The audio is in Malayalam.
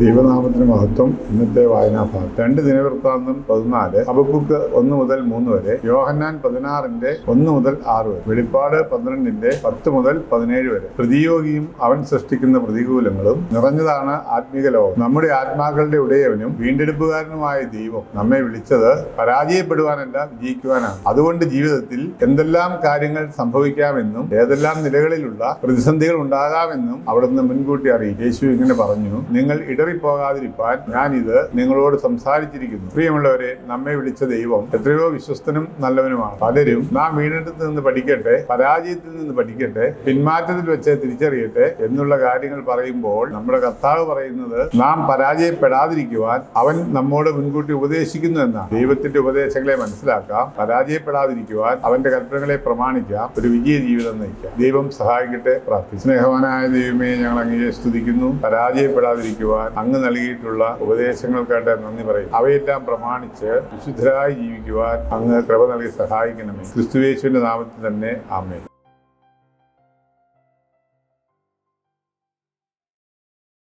ദൈവനാമത്തിന് മഹത്വം ഇന്നത്തെ വായനാഭാഗം രണ്ട് ദിനവൃത്താന്തം പതിനാല് അബക്കുക്ക് ഒന്ന് മുതൽ മൂന്ന് വരെ യോഹന്നാൻ പതിനാറിന്റെ ഒന്ന് മുതൽ ആറ് വരെ വെളിപ്പാട് പന്ത്രണ്ടിന്റെ പത്ത് മുതൽ പതിനേഴ് വരെ. പ്രതിയോഗിയും അവൻ സൃഷ്ടിക്കുന്ന പ്രതികൂലങ്ങളും നിറഞ്ഞതാണ് ആത്മീക ലോകം. നമ്മുടെ ആത്മാക്കളുടെ ഉടയവനും വീണ്ടെടുപ്പുകാരനുമായ ദൈവം നമ്മെ വിളിച്ചത് പരാജയപ്പെടുവാനല്ല വിജയിക്കുവാനാണ്. അതുകൊണ്ട് ജീവിതത്തിൽ എന്തെല്ലാം കാര്യങ്ങൾ സംഭവിക്കാമെന്നും ഏതെല്ലാം നിലകളിലുള്ള പ്രതിസന്ധികൾ ഉണ്ടാകാമെന്നും അവിടുന്ന് മുൻകൂട്ടി അറിയിക്കും യേശു ഇങ്ങനെ പറഞ്ഞു നിങ്ങൾ ഇടറിപ്പോകാതിരിക്കാൻ ഞാൻ ഇത് നിങ്ങളോട് സംസാരിച്ചിരിക്കുന്നു. പ്രിയമുള്ളവരെ നമ്മെ വിളിച്ച ദൈവം എത്രയോ വിശ്വസ്തനും നല്ലവനുമാണ്. പലരും നാം വീണ്ടെടുത്ത് നിന്ന് പഠിക്കട്ടെ പരാജയത്തിൽ നിന്ന് പഠിക്കട്ടെ പിന്മാറ്റത്തിൽ വെച്ച് തിരിച്ചറിയട്ടെ എന്നുള്ള കാര്യങ്ങൾ പറയുമ്പോൾ നമ്മുടെ കർത്താവ് പറയുന്നത് നാം പരാജയപ്പെടാതിരിക്കുവാൻ അവൻ നമ്മോട് മുൻകൂട്ടി ഉപദേശിക്കുന്നു എന്നാണ്. ദൈവത്തിന്റെ ഉപദേശങ്ങളെ മനസ്സിലാക്കാം പരാജയപ്പെടാതിരിക്കുവാൻ അവന്റെ കൽപ്പനകളെ പ്രമാണിക്കാം ഒരു വിജയ ജീവിതം നയിക്കാം ദൈവം സഹായിക്കട്ടെ പ്രാർത്ഥിക്കും സ്നേഹവാനായ ദൈവമേ ഞങ്ങൾ അങ്ങയെ സ്തുതിക്കുന്നു. പരാജയപ്പെടാതിരിക്കുവാൻ അങ്ങ് നൽകിയിട്ടുള്ള ഉപദേശങ്ങൾക്കായിട്ട് നന്ദി പറയും. അവയെല്ലാം പ്രമാണിച്ച് വിശുദ്ധരായി ജീവിക്കുവാൻ അങ്ങ് കൃപ നൽകി സഹായിക്കണമേ. ക്രിസ്തുവേശുവിന്റെ നാമത്തിൽ തന്നെ ആമേ